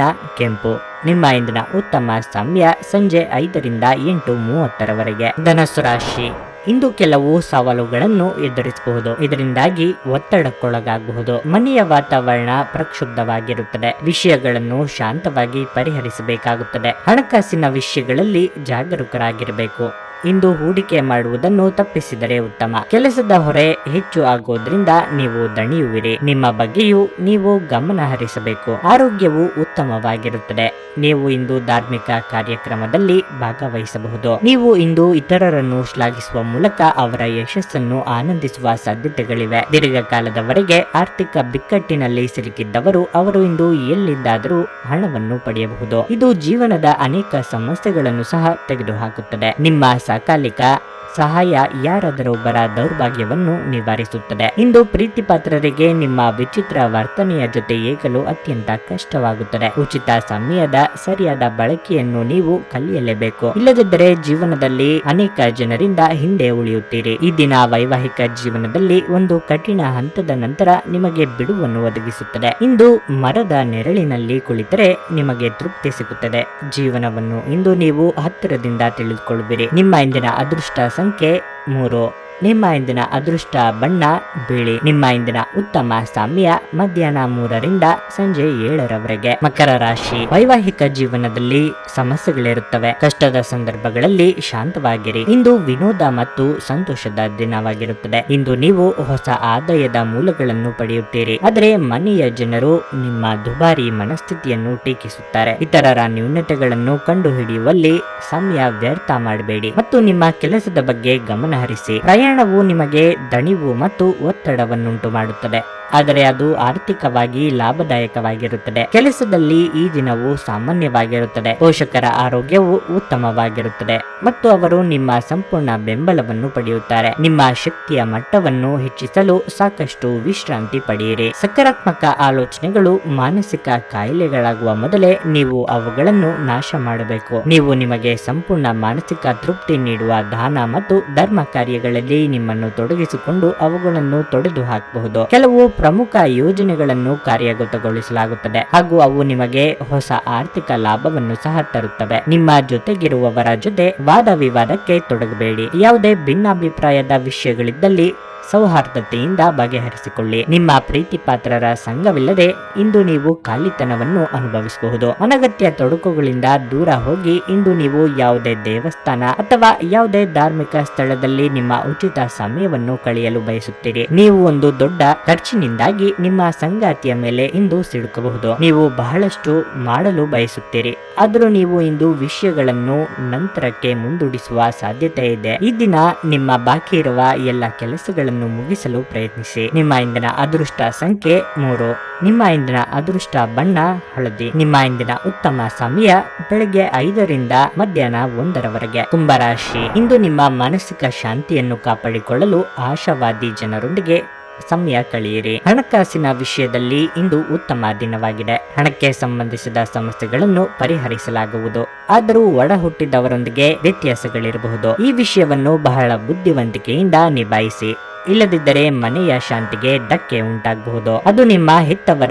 [SPEAKER 1] ಕೆಂಪು. ನಿಮ್ಮ ಇಂದಿನ ಉತ್ತಮ ಸಮಯ ಸಂಜೆ ಐದರಿಂದ ಎಂಟು ಮೂವತ್ತರವರೆಗೆ. ಧನಸ್ಸು ರಾಶಿ. ಇಂದು ಕೆಲವು ಸವಾಲುಗಳನ್ನು ಎದುರಿಸಬಹುದು. ಇದರಿಂದಾಗಿ ಒತ್ತಡಕ್ಕೊಳಗಾಗಬಹುದು. ಮನೆಯ ವಾತಾವರಣ ಪ್ರಕ್ಷುಬ್ಧವಾಗಿರುತ್ತದೆ. ವಿಷಯಗಳನ್ನು ಶಾಂತವಾಗಿ ಪರಿಹರಿಸಬೇಕಾಗುತ್ತದೆ. ಹಣಕಾಸಿನ ವಿಷಯಗಳಲ್ಲಿ ಜಾಗರೂಕರಾಗಿರಬೇಕು. ಇಂದು ಹೂಡಿಕೆ ಮಾಡುವುದನ್ನು ತಪ್ಪಿಸಿದರೆ ಉತ್ತಮ. ಕೆಲಸದ ಹೊರೆ ಹೆಚ್ಚು ಆಗೋದ್ರಿಂದ ನೀವು ದಣಿಯುವಿರಿ. ನಿಮ್ಮ ಬಗ್ಗೆಯೂ ನೀವು ಗಮನ ಹರಿಸಬೇಕು. ಆರೋಗ್ಯವು ಉತ್ತಮವಾಗಿರುತ್ತದೆ. ನೀವು ಇಂದು ಧಾರ್ಮಿಕ ಕಾರ್ಯಕ್ರಮದಲ್ಲಿ ಭಾಗವಹಿಸಬಹುದು. ನೀವು ಇಂದು ಇತರರನ್ನು ಶ್ಲಾಘಿಸುವ ಮೂಲಕ ಅವರ ಯಶಸ್ಸನ್ನು ಆನಂದಿಸುವ ಸಾಧ್ಯತೆಗಳಿವೆ. ದೀರ್ಘಕಾಲದವರೆಗೆ ಆರ್ಥಿಕ ಬಿಕ್ಕಟ್ಟಿನಲ್ಲಿ ಸಿಲುಕಿದ್ದವರು ಅವರು ಇಂದು ಎಲ್ಲಿದ್ದಾದರೂ ಹಣವನ್ನು ಪಡೆಯಬಹುದು. ಇದು ಜೀವನದ ಅನೇಕ ಸಮಸ್ಯೆಗಳನ್ನು ಸಹ ತೆಗೆದುಹಾಕುತ್ತದೆ. ನಿಮ್ಮ Zacaleca ಸಹಾಯ ಯಾರಾದರೊಬ್ಬರ ದೌರ್ಭಾಗ್ಯವನ್ನು ನಿವಾರಿಸುತ್ತದೆ. ಇಂದು ಪ್ರೀತಿ ಪಾತ್ರರಿಗೆ ನಿಮ್ಮ ವಿಚಿತ್ರ ವರ್ತನೆಯ ಜೊತೆ ಏಗಲು ಅತ್ಯಂತ ಕಷ್ಟವಾಗುತ್ತದೆ. ಉಚಿತ ಸಮಯದ ಸರಿಯಾದ ಬಳಕೆಯನ್ನು ನೀವು ಕಲಿಯಲೇಬೇಕು. ಇಲ್ಲದಿದ್ದರೆ ಜೀವನದಲ್ಲಿ ಅನೇಕ ಜನರಿಂದ ಹಿಂದೆ ಉಳಿಯುತ್ತೀರಿ. ಈ ದಿನ ವೈವಾಹಿಕ ಜೀವನದಲ್ಲಿ ಒಂದು ಕಠಿಣ ಹಂತದ ನಂತರ ನಿಮಗೆ ಬಿಡುವನ್ನು ಒದಗಿಸುತ್ತದೆ. ಇಂದು ಮರದ ನೆರಳಿನಲ್ಲಿ ಕುಳಿತರೆ ನಿಮಗೆ ತೃಪ್ತಿ ಸಿಗುತ್ತದೆ. ಜೀವನವನ್ನು ಇಂದು ನೀವು ಹತ್ತಿರದಿಂದ ತಿಳಿದುಕೊಳ್ಳುವಿರಿ. ನಿಮ್ಮ ಇಂದಿನ ಅದೃಷ್ಟ ಸಂಖ್ಯೆ ಮೂರು ನಿಮ್ಮ ಇಂದಿನ ಅದೃಷ್ಟ ಬಣ್ಣ, ಬಿಳಿ. ನಿಮ್ಮ ಇಂದಿನ ಉತ್ತಮ ಸಮಯ ಮಧ್ಯಾಹ್ನ ಮೂರರಿಂದ ಸಂಜೆ ಏಳರವರೆಗೆ. ಮಕರ ರಾಶಿ ವೈವಾಹಿಕ ಜೀವನದಲ್ಲಿ ಸಮಸ್ಯೆಗಳಿರುತ್ತವೆ. ಕಷ್ಟದ ಸಂದರ್ಭಗಳಲ್ಲಿ ಶಾಂತವಾಗಿರಿ. ಇಂದು ವಿನೋದ ಮತ್ತು ಸಂತೋಷದ ದಿನವಾಗಿರುತ್ತದೆ. ಇಂದು ನೀವು ಹೊಸ ಆದಾಯದ ಮೂಲಗಳನ್ನು ಪಡೆಯುತ್ತೀರಿ. ಆದರೆ ಮನೆಯ ಜನರು ನಿಮ್ಮ ದುಬಾರಿ ಮನಸ್ಥಿತಿಯನ್ನು ಟೀಕಿಸುತ್ತಾರೆ. ಇತರರ ನ್ಯೂನತೆಗಳನ್ನು ಕಂಡುಹಿಡಿಯುವಲ್ಲಿ ಸಮಯ ವ್ಯರ್ಥ ಮಾಡಬೇಡಿ. ಮತ್ತು ನಿಮ್ಮ ಕೆಲಸದ ಬಗ್ಗೆ ಗಮನ ಹರಿಸಿ ಪ್ರಯಾಣವು ನಿಮಗೆ ದಣಿವು ಮತ್ತು ಒತ್ತಡವನ್ನುಂಟು ಮಾಡುತ್ತದೆ ಆದರೆ ಅದು ಆರ್ಥಿಕವಾಗಿ ಲಾಭದಾಯಕವಾಗಿರುತ್ತದೆ. ಕೆಲಸದಲ್ಲಿ ಈ ದಿನವು ಸಾಮಾನ್ಯವಾಗಿರುತ್ತದೆ. ಪೋಷಕರ ಆರೋಗ್ಯವು ಉತ್ತಮವಾಗಿರುತ್ತದೆ. ಮತ್ತು ಅವರು ನಿಮ್ಮ ಸಂಪೂರ್ಣ ಬೆಂಬಲವನ್ನು ಪಡೆಯುತ್ತಾರೆ. ನಿಮ್ಮ ಶಕ್ತಿಯ ಮಟ್ಟವನ್ನು ಹೆಚ್ಚಿಸಲು ಸಾಕಷ್ಟು ವಿಶ್ರಾಂತಿ ಪಡೆಯಿರಿ. ಸಕಾರಾತ್ಮಕ ಆಲೋಚನೆಗಳು ಮಾನಸಿಕ ಕಾಯಿಲೆಗಳಾಗುವ ಮೊದಲೇ ನೀವು ಅವುಗಳನ್ನು ನಾಶ ಮಾಡಬೇಕು. ನೀವು ನಿಮಗೆ ಸಂಪೂರ್ಣ ಮಾನಸಿಕ ತೃಪ್ತಿ ನೀಡುವ ದಾನ ಮತ್ತು ಧರ್ಮ ಕಾರ್ಯಗಳಲ್ಲಿ ನಿಮ್ಮನ್ನು ತೊಡಗಿಸಿಕೊಂಡು ಅವುಗಳನ್ನು ತೊಡೆದು ಹಾಕಬಹುದು ಕೆಲವು ಪ್ರಮುಖ ಯೋಜನೆಗಳನ್ನು ಕಾರ್ಯಗತಗೊಳಿಸಲಾಗುತ್ತದೆ ಹಾಗೂ ಅವು ನಿಮಗೆ ಹೊಸ ಆರ್ಥಿಕ ಲಾಭವನ್ನು ಸಹ ತರುತ್ತವೆ. ನಿಮ್ಮ ಜೊತೆಗಿರುವವರ ಜೊತೆ ವಾದ ವಿವಾದಕ್ಕೆ ತೊಡಗಬೇಡಿ. ಯಾವುದೇ ಭಿನ್ನಾಭಿಪ್ರಾಯದ ವಿಷಯಗಳಿದ್ದಲ್ಲಿ ಸೌಹಾರ್ದತೆಯಿಂದ ಬಗೆಹರಿಸಿಕೊಳ್ಳಿ. ನಿಮ್ಮ ಪ್ರೀತಿ ಪಾತ್ರರ ಸಂಘವಿಲ್ಲದೆ ಇಂದು ನೀವು ಖಾಲಿತನವನ್ನು ಅನುಭವಿಸಬಹುದು. ಅನಗತ್ಯ ತೊಡಕುಗಳಿಂದ ದೂರ ಹೋಗಿ ಇಂದು ನೀವು ಯಾವುದೇ ದೇವಸ್ಥಾನ ಅಥವಾ ಯಾವುದೇ ಧಾರ್ಮಿಕ ಸ್ಥಳದಲ್ಲಿ ನಿಮ್ಮ ಉಚಿತ ಸಮಯವನ್ನು ಕಳೆಯಲು ಬಯಸುತ್ತೀರಿ. ನೀವು ಒಂದು ದೊಡ್ಡ ಖರ್ಚಿನಿಂದಾಗಿ ನಿಮ್ಮ ಸಂಗಾತಿಯ ಮೇಲೆ ಇಂದು ಸಿಡುಕಬಹುದು. ನೀವು ಬಹಳಷ್ಟು ಮಾಡಲು ಬಯಸುತ್ತೀರಿ. ಆದರೂ ನೀವು ಇಂದು ವಿಷಯಗಳನ್ನು ನಂತರಕ್ಕೆ ಮುಂದೂಡಿಸುವ ಸಾಧ್ಯತೆ ಇದೆ ಈ ದಿನ ನಿಮ್ಮ ಬಾಕಿ ಇರುವ ಎಲ್ಲ ಕೆಲಸಗಳನ್ನು ಮುಗಿಸಲು ಪ್ರಯತ್ನಿಸಿ. ನಿಮ್ಮ ಇಂದಿನ ಅದೃಷ್ಟ ಸಂಖ್ಯೆ ಮೂರು. ನಿಮ್ಮ ಇಂದಿನ ಅದೃಷ್ಟ ಬಣ್ಣ ಹಳದಿ. ನಿಮ್ಮ ಇಂದಿನ ಉತ್ತಮ ಸಮಯ ಬೆಳಗ್ಗೆ ಐದರಿಂದ ಮಧ್ಯಾಹ್ನ ಒಂದರವರೆಗೆ. ಕುಂಭರಾಶಿ. ಇಂದು ನಿಮ್ಮ ಮಾನಸಿಕ ಶಾಂತಿಯನ್ನು ಕಾಪಾಡಿಕೊಳ್ಳಲು ಆಶಾವಾದಿ ಜನರೊಂದಿಗೆ ಸಮಯ ಕಳೆಯಿರಿ. ಹಣಕಾಸಿನ ವಿಷಯದಲ್ಲಿ ಇಂದು ಉತ್ತಮ ದಿನವಾಗಿದೆ. ಹಣಕ್ಕೆ ಸಂಬಂಧಿಸಿದ ಸಮಸ್ಯೆಗಳನ್ನು ಪರಿಹರಿಸಲಾಗುವುದು. ಆದರೂ ಒಡ ಹುಟ್ಟಿದವರೊಂದಿಗೆ ವ್ಯತ್ಯಾಸಗಳಿರಬಹುದು. ಈ ವಿಷಯವನ್ನು ಬಹಳ ಬುದ್ಧಿವಂತಿಕೆಯಿಂದ ನಿಭಾಯಿಸಿ. ಇಲ್ಲದಿದ್ದರೆ ಮನೆಯ ಶಾಂತಿಗೆ ಧಕ್ಕೆ ಉಂಟಾಗಬಹುದು. ಅದು ನಿಮ್ಮ ಹೆತ್ತವರ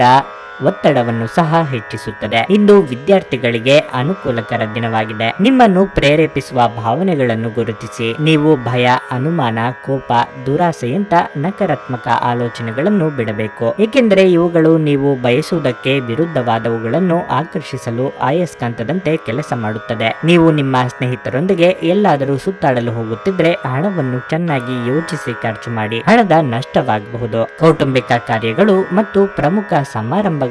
[SPEAKER 1] ಒತ್ತಡವನ್ನು ಸಹ ಹೆಚ್ಚಿಸುತ್ತದೆ. ಇಂದು ವಿದ್ಯಾರ್ಥಿಗಳಿಗೆ ಅನುಕೂಲಕರ ದಿನವಾಗಿದೆ. ನಿಮ್ಮನ್ನು ಪ್ರೇರೇಪಿಸುವ ಭಾವನೆಗಳನ್ನು ಗುರುತಿಸಿ. ನೀವು ಭಯ, ಅನುಮಾನ, ಕೋಪ, ದುರಾಸೆಯಂತ ನಕಾರಾತ್ಮಕ ಆಲೋಚನೆಗಳನ್ನು ಬಿಡಬೇಕು. ಏಕೆಂದರೆ ಇವುಗಳು ನೀವು ಬಯಸುವುದಕ್ಕೆ ವಿರುದ್ಧವಾದವುಗಳನ್ನು ಆಕರ್ಷಿಸಲು ಆಯಸ್ಕಾಂತದಂತೆ ಕೆಲಸ ಮಾಡುತ್ತದೆ. ನೀವು ನಿಮ್ಮ ಸ್ನೇಹಿತರೊಂದಿಗೆ ಎಲ್ಲಾದರೂ ಸುತ್ತಾಡಲು ಹೋಗುತ್ತಿದ್ರೆ ಹಣವನ್ನು ಚೆನ್ನಾಗಿ ಯೋಚಿಸಿ ಖರ್ಚು ಮಾಡಿ ಹಣದ ನಷ್ಟವಾಗಬಹುದು. ಕೌಟುಂಬಿಕ ಕಾರ್ಯಗಳು ಮತ್ತು ಪ್ರಮುಖ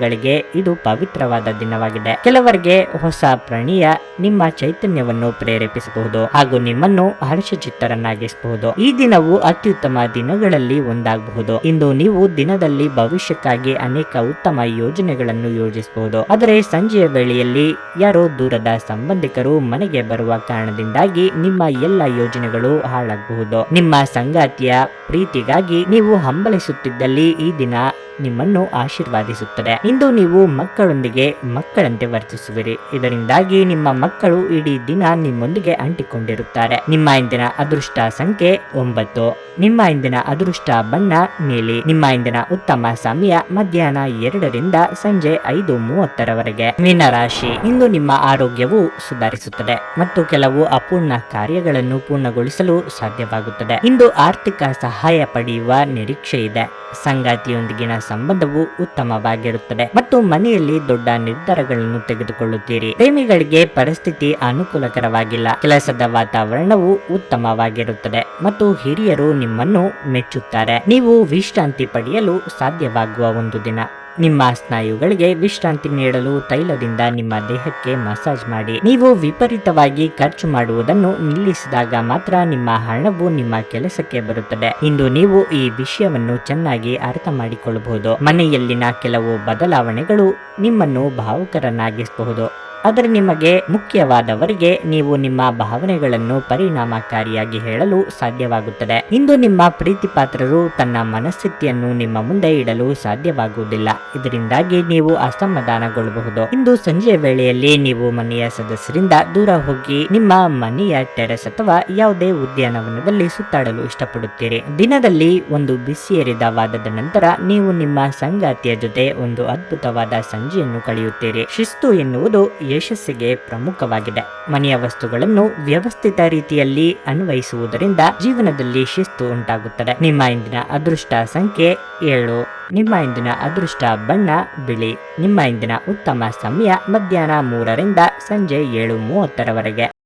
[SPEAKER 1] ಸಮಾರಂಭಗಳಿಗೆ ಇದು ಪವಿತ್ರವಾದ ದಿನವಾಗಿದೆ. ಕೆಲವರಿಗೆ ಹೊಸ ಪ್ರಣಿಯ ನಿಮ್ಮ ಚೈತನ್ಯವನ್ನು ಪ್ರೇರೇಪಿಸಬಹುದು ಹಾಗೂ ನಿಮ್ಮನ್ನು ಹರ್ಷಚಿತ್ತರನ್ನಾಗಿಸಬಹುದು. ಈ ದಿನವು ಅತ್ಯುತ್ತಮ ದಿನಗಳಲ್ಲಿ ಒಂದಾಗಬಹುದು. ಇಂದು ನೀವು ದಿನದಲ್ಲಿ ಭವಿಷ್ಯಕ್ಕಾಗಿ ಅನೇಕ ಉತ್ತಮ ಯೋಜನೆಗಳನ್ನು ಯೋಜಿಸಬಹುದು. ಆದರೆ ಸಂಜೆಯ ವೇಳೆಯಲ್ಲಿ ಯಾರೋ ದೂರದ ಸಂಬಂಧಿಕರು ಮನೆಗೆ ಬರುವ ಕಾರಣದಿಂದಾಗಿ ನಿಮ್ಮ ಎಲ್ಲ ಯೋಜನೆಗಳು ಹಾಳಾಗಬಹುದು. ನಿಮ್ಮ ಸಂಗಾತಿಯ ಪ್ರೀತಿಗಾಗಿ ನೀವು ಹಂಬಲಿಸುತ್ತಿದ್ದಲ್ಲಿ ಈ ದಿನ ನಿಮ್ಮನ್ನು ಆಶೀರ್ವಾದಿಸುತ್ತದೆ. ಇಂದು ನೀವು ಮಕ್ಕಳೊಂದಿಗೆ ಮಕ್ಕಳಂತೆ ವರ್ತಿಸುವಿರಿ. ಇದರಿಂದಾಗಿ ನಿಮ್ಮ ಮಕ್ಕಳು ಇಡೀ ದಿನ ನಿಮ್ಮೊಂದಿಗೆ ಅಂಟಿಕೊಂಡಿರುತ್ತಾರೆ. ನಿಮ್ಮ ಇಂದಿನ ಅದೃಷ್ಟ ಸಂಖ್ಯೆ ಒಂಬತ್ತು. ನಿಮ್ಮ ಇಂದಿನ ಅದೃಷ್ಟ ಬಣ್ಣ ನೀಲಿ. ನಿಮ್ಮ ಇಂದಿನ ಉತ್ತಮ ಸಮಯ ಮಧ್ಯಾಹ್ನ ಎರಡರಿಂದ ಸಂಜೆ ಐದು ಮೂವತ್ತರವರೆಗೆ. ಮೀನರಾಶಿ ಇಂದು ನಿಮ್ಮ ಆರೋಗ್ಯವು ಸುಧಾರಿಸುತ್ತದೆ ಮತ್ತು ಕೆಲವು ಅಪೂರ್ಣ ಕಾರ್ಯಗಳನ್ನು ಪೂರ್ಣಗೊಳಿಸಲು ಸಾಧ್ಯವಾಗುತ್ತದೆ. ಇಂದು ಆರ್ಥಿಕ ಸಹಾಯ ಪಡೆಯುವ ನಿರೀಕ್ಷೆ ಇದೆ. ಸಂಗಾತಿಯೊಂದಿಗಿನ ಸಂಬಂಧವು ಉತ್ತಮವಾಗಿರುತ್ತದೆ. ಮತ್ತು ಮನೆಯಲ್ಲಿ ದೊಡ್ಡ ನಿರ್ಧಾರಗಳನ್ನು ತೆಗೆದುಕೊಳ್ಳುತ್ತೀರಿ. ಪ್ರೇಮಿಗಳಿಗೆ ಪರಿಸ್ಥಿತಿ ಅನುಕೂಲಕರವಾಗಿಲ್ಲ. ಕೆಲಸದ ವಾತಾವರಣವು ಉತ್ತಮವಾಗಿರುತ್ತದೆ. ಮತ್ತು ಹಿರಿಯರು ನಿಮ್ಮನ್ನು ಮೆಚ್ಚುತ್ತಾರೆ. ನೀವು ವಿಶ್ರಾಂತಿ ಪಡೆಯಲು ಸಾಧ್ಯವಾಗುವ ಒಂದು ದಿನ. ನಿಮ್ಮ ಸ್ನಾಯುಗಳಿಗೆ ವಿಶ್ರಾಂತಿ ನೀಡಲು ತೈಲದಿಂದ ನಿಮ್ಮ ದೇಹಕ್ಕೆ ಮಸಾಜ್ ಮಾಡಿ. ನೀವು ವಿಪರೀತವಾಗಿ ಖರ್ಚು ಮಾಡುವುದನ್ನು ನಿಲ್ಲಿಸಿದಾಗ ಮಾತ್ರ ನಿಮ್ಮ ಹಣವು ನಿಮ್ಮ ಕೆಲಸಕ್ಕೆ ಬರುತ್ತದೆ. ಇಂದು ನೀವು ಈ ವಿಷಯವನ್ನು ಚೆನ್ನಾಗಿ ಅರ್ಥ ಮಾಡಿಕೊಳ್ಳಬಹುದು. ಮನೆಯಲ್ಲಿನ ಕೆಲವು ಬದಲಾವಣೆಗಳು ನಿಮ್ಮನ್ನು ಭಾವುಕರನ್ನಾಗಿಸಬಹುದು. ಆದರೆ ನಿಮಗೆ ಮುಖ್ಯವಾದವರಿಗೆ ನೀವು ನಿಮ್ಮ ಭಾವನೆಗಳನ್ನು ಪರಿಣಾಮಕಾರಿಯಾಗಿ ಹೇಳಲು ಸಾಧ್ಯವಾಗುತ್ತದೆ. ಇಂದು ನಿಮ್ಮ ಪ್ರೀತಿಪಾತ್ರರು ತನ್ನ ಮನಸ್ಥಿತಿಯನ್ನು ನಿಮ್ಮ ಮುಂದೆ ಇಡಲು ಸಾಧ್ಯವಾಗುವುದಿಲ್ಲ. ಇದರಿಂದಾಗಿ ನೀವು ಅಸಮಾಧಾನಗೊಳ್ಳಬಹುದು. ಇಂದು ಸಂಜೆಯ ವೇಳೆಯಲ್ಲಿ ನೀವು ಮನೆಯ ಸದಸ್ಯರಿಂದ ದೂರ ಹೋಗಿ ನಿಮ್ಮ ಮನೆಯ ಟೆರೆಸ್ ಅಥವಾ ಯಾವುದೇ ಉದ್ಯಾನವನದಲ್ಲಿ ಸುತ್ತಾಡಲು ಇಷ್ಟಪಡುತ್ತೀರಿ. ದಿನದಲ್ಲಿ ಒಂದು ಬಿಸಿಯೇರಿದ ವಾದದ ನಂತರ ನೀವು ನಿಮ್ಮ ಸಂಗಾತಿಯ ಜೊತೆ ಒಂದು ಅದ್ಭುತವಾದ ಸಂಜೆಯನ್ನು ಕಳೆಯುತ್ತೀರಿ. ಶಿಸ್ತು ಎನ್ನುವುದು ಯಶಸ್ಸಿಗೆ ಪ್ರಮುಖವಾಗಿದೆ. ಮನೆಯ ವಸ್ತುಗಳನ್ನು ವ್ಯವಸ್ಥಿತ ರೀತಿಯಲ್ಲಿ ಅನ್ವಯಿಸುವುದರಿಂದ ಜೀವನದಲ್ಲಿ ಶಿಸ್ತು ಉಂಟಾಗುತ್ತದೆ. ನಿಮ್ಮ ಇಂದಿನ ಅದೃಷ್ಟ ಸಂಖ್ಯೆ ಏಳು. ನಿಮ್ಮ ಇಂದಿನ ಅದೃಷ್ಟ ಬಣ್ಣ, ಬಿಳಿ. ನಿಮ್ಮ ಇಂದಿನ ಉತ್ತಮ ಸಮಯ ಮಧ್ಯಾಹ್ನ ಮೂರರಿಂದ ಸಂಜೆ ಏಳು ಮೂವತ್ತರವರೆಗೆ.